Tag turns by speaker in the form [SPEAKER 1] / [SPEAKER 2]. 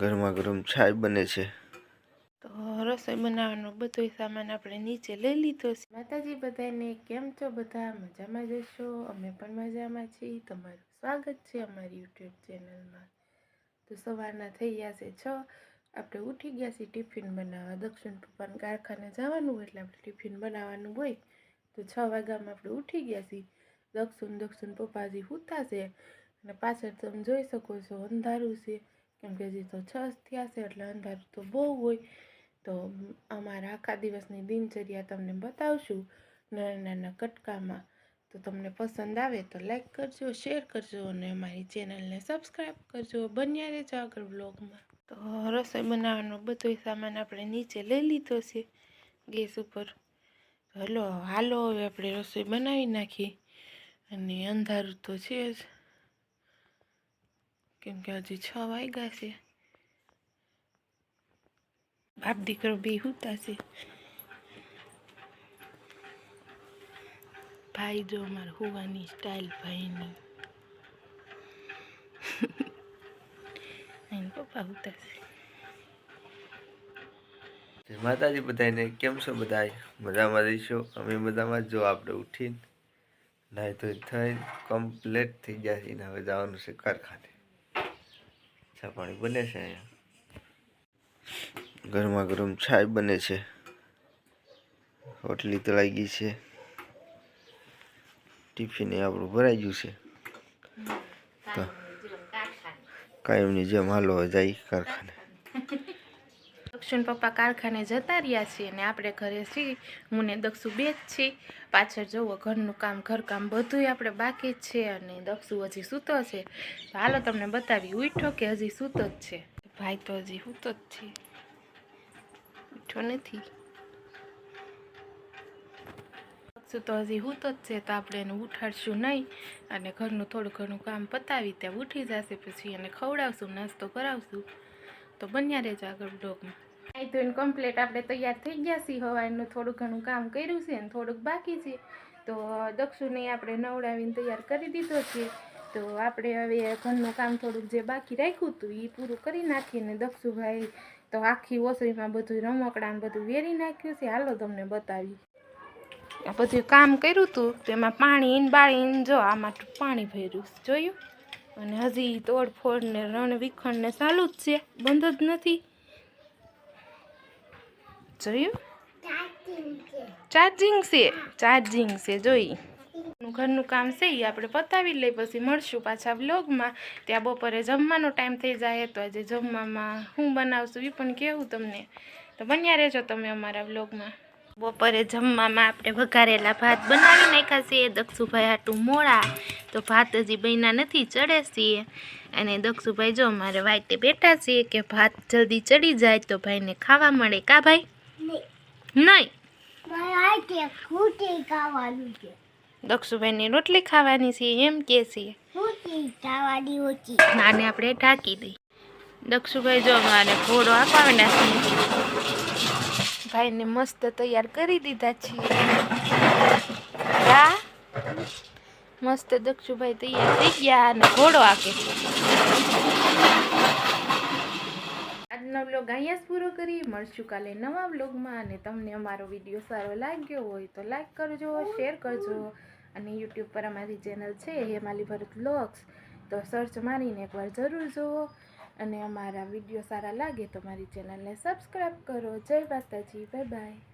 [SPEAKER 1] ગરમા ગરમ છાય બને છે.
[SPEAKER 2] તો રસોઈ બનાવવાનો બધો સામાન આપણે નીચે લઈ લીધો છે. માતાજી બધાને કેમ છો? બધા મજામાં જશો અમે પણ મજામાં છીએ. તમારું સ્વાગત છે અમારી યુટ્યુબ ચેનલમાં. તો સવારના થઈ ગયા છે છ. આપણે ઉઠી ગયા છીએ ટિફિન બનાવવા. દક્ષિણ પપ્પાને કારખાને જવાનું હોય એટલે આપણે ટિફિન બનાવવાનું હોય. તો છ વાગ્યામાં આપણે ઉઠી ગયા છીએ. દક્ષિણ દક્ષિણ પપ્પાજી સૂતા છે. અને પાછળ તમે જોઈ શકો છો અંધારું છે. કેમ જે તો છ થયા છે એટલે અંધારું તો બહુ હોય તો અમારા આખા દિવસની દિનચર્યા તમને બતાવશું નાના નાના કટકામાં તો તમને પસંદ આવે તો લાઈક કરજો શેર કરજો અને અમારી ચેનલને સબસ્ક્રાઈબ કરજો બન્યા રહેજો આગળ બ્લોગમાં તો રસોઈ બનાવવાનો બધો સામાન આપણે નીચે લઈ લીધો છે ગેસ ઉપર હલો હાલો હવે આપણે રસોઈ બનાવી નાખી અને અંધારું તો છે જ કેમ કે હજી છ વાગ્યા છે. બાપ દીકરો બે હુતા છે. ભાઈ જો અમારે હોવાની સ્ટાઇલ ભાઈની. એને પપ્પા હુતા છે.
[SPEAKER 1] માતાજી બધાને, કેમ છો બધા મજામાં રહીશો? અમે બધામાં જ આપણે ઉઠીને, નાહી તો થઈ કમ્પ્લેટ થઈ ગયા છે હવે જવાનું છે કારખાને. ચા પાણી બને છે અહીંયા? ગરમા ગરમ છાય બને છે. રોટલી તળાઈ ગઈ છે. ટિફિન એ આપણું ભરાઈ ગયું છે. તો કાયમની જેમ હાલો હવે જાય કારખાને.
[SPEAKER 2] દક્ષિણ પપ્પા કારખાને જતા રહ્યા છીએ અને આપણે ઘરે છીએ, હું ને દક્ષુ બે જ છીએ. પાછળ જુઓ ઘરનું કામ, ઘરકામ બધુંય આપણે બાકી જ છે અને દક્ષુ હજી સૂતો છે. તો હાલો તમને બતાવી ઉઠો કે હજી સૂતો જ છે? ભાઈ તો હજી સૂતો જ છે. ઉઠો નથી. તો હજી સૂતો જ છે, તો આપણે એને ઉઠાડશું નહીં. અને ઘરનું થોડું ઘણું કામ પતાવી ત્યાં ઉઠી જશે પછી એને ખવડાવશું, નાસ્તો કરાવશું. તો બન્યા રહેજો આગળ બ્લોગમાં તો એને કમ્પ્લીટ આપણે તૈયાર થઈ ગયા છીએ. હવાનું થોડું ઘણું કામ કર્યું છે અને થોડુંક બાકી છે. તો દક્ષુને આપણે નવડાવીને તૈયાર કરી દીધો છે. તો આપણે હવે ઘરનું કામ થોડુંક જે બાકી રાખ્યું હતું એ પૂરું કરી નાખીને દક્ષુભાઈ તો આખી ઓસરીમાં બધું રમકડા ને બધું વેરી નાખ્યું છે. હાલો તમને બતાવી. આ બધું કામ કર્યું હતું. તેમાં પાણી બાળીને જો આમાં પાણી ભર્યું જોયું? અને હજી તોડફોડ ને રણ વિખંડ ને ચાલુ જ છે. બંધ જ નથી. જોયું ચાર્જિંગ છે ચાર્જિંગ છે જોઈ ઘરનું કામ છે એ આપણે પતાવી લઈ પછી મળશું પાછા વ્લોગમાં ત્યાં બપોરે જમવાનો ટાઈમ થઈ જાય તો આજે જમવામાં હું બનાવશું એ પણ કહેવું તમને તો બન્યા રહેજો તમે અમારા વ્લોગમાં બપોરે જમવામાં આપણે વઘારેલા ભાત બનાવી નાખ્યા છીએ દક્ષુભાઈ આટું મોડા તો ભાત હજી બન્યા નથી ચડે છીએ અને દક્ષુભાઈ જો અમારે વાઈટે બેઠા છીએ કે ભાત જલ્દી ચડી જાય તો ભાઈને ખાવા મળે કા ભાઈ નહીં. દક્ષુભાઈની રોટલી ખાવાની છે એમ કે છે. આને આપણે ઢાંકી દઈ દક્ષુભાઈ જો મારે ઘોડો અપાવના છે. ભાઈને મસ્ત તૈયાર કરી દીધા છે હા? મસ્ત દક્ષુભાઈ તૈયાર થઈ ગયા અને ઘોડો આકે છે. આજનો વ્લોગ અહીંયા પૂરો કરી મળશું કાલે નવા બ્લોગમાં અને તમને અમારો વીડિયો સારો લાગ્યો હોય તો લાઈક કરજો, શેર કરજો. અને યુટ્યુબ પર અમારી ચેનલ છે, હેમાલી ભરત બ્લોગ્સ તો સર્ચ મારીને એકવાર જરૂર જુઓ. અને અમારા વીડિયો સારા લાગે તો મારી ચેનલને સબસ્ક્રાઈબ કરો. જય માતાજી બાય બાય